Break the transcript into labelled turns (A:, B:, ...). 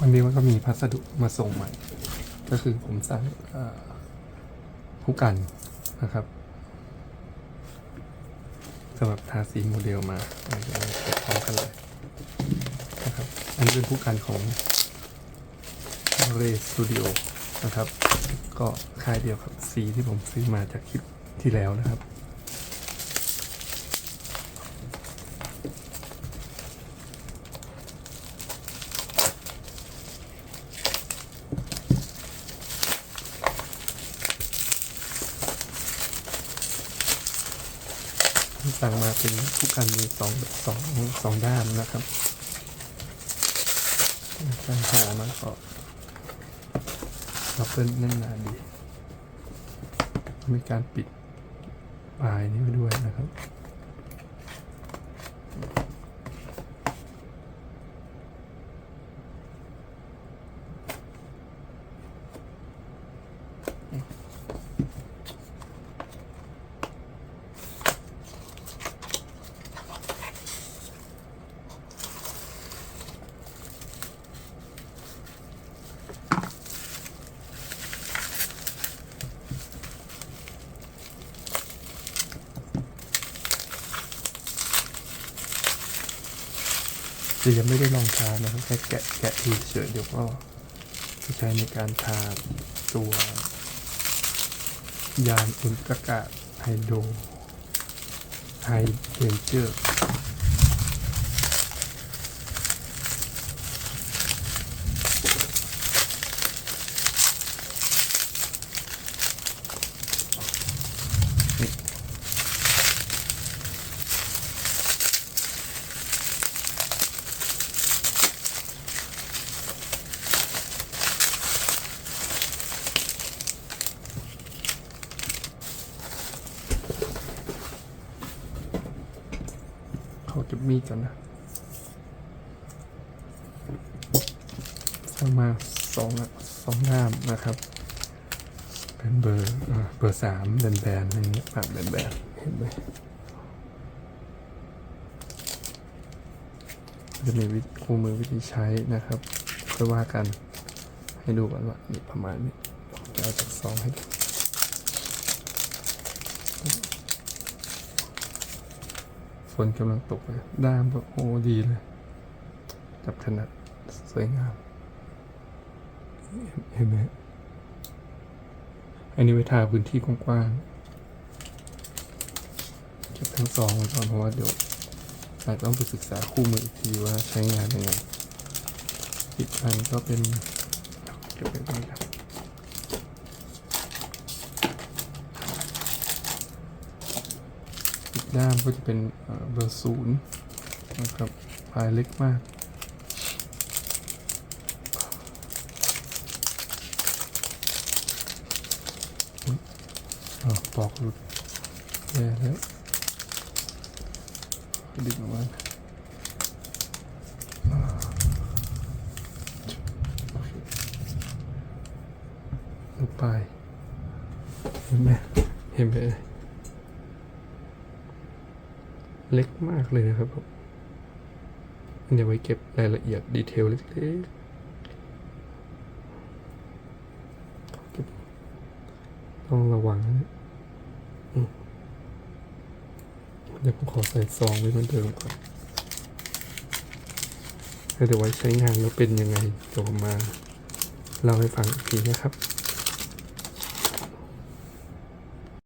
A: วันนี้มันก็มีพัสดุมาส่งใหม่ ก็คือผมสั่งผู้กันนะครับสำหรับทาสีโมเดลมาเราจะมาเก็บพร้อมกันเลยนะครับอันนี้เป็นผู้กันของเรสตูดิโอนะครับ ก็ค่ายเดียวกับสีที่ผมซื้อมาจากคลิปที่แล้วนะครับ สั่งมาเป็นทุกอันมีสองสองสองด้านนะครับการห่อมาก็รับเป็นแน่นหนาดี มีการปิดปลายนี้ไปด้วยนะครับือยังไม่ได้ลองทานะครับแค่แกะแกะทีเฉยเดี๋ยวก็จะใช้ในการทาตัวยานอุลตรากาศไฮโดรไฮเดนเจอร์ เขาจะมีดกันนะสั่งมาสองอะสองงามนะครับ เป็นเบอร์เบอร์สามแบนๆอย่างเงี้ยปากแบนๆเห็นไหมจะมีวิธีคู่มือวิธีใช้นะครับค่อยว่ากันให้ดูกันว่านี่ประมาณนี้จะเอาจากซองให้ดู นกำลังตกเลยด้ามแบบโอ้ดีเลย จับถนัดสวยงาม เห็นไหมอันนี้ไว้ทาพื้นที่กว้างๆเก็บทั้งสองไว้ก่อนเพราะว่าเดี๋ยวอาจต้องไปศึกษาคู่มืออีกทีว่าใช้งานยังไงอีกอันก็เป็นเก็บไว้ก่อนครับ อีก ด้ามก็จะเป็นเบอร์ศูนย์นะครับปลายเล็กมากอุ๊ยอ๋อปอกหลุดแย่แล้วดึงออกมาอ่าลูกปเห็นไหมเห็นไหม เล็กมากเลยนะครับผมเดี๋ยวไว้เก็บรายละเอียดดีเทลเล็กๆ ต้องระวังนะเดี๋ยวผมขอใส่ซองไว้เหมือนเดิมก่อนแล้วเดี๋ยวไว้ใช้งานแล้วเป็นยังไงเดี๋ยวผมมาเล่าให้ฟังอีกทีนะครับ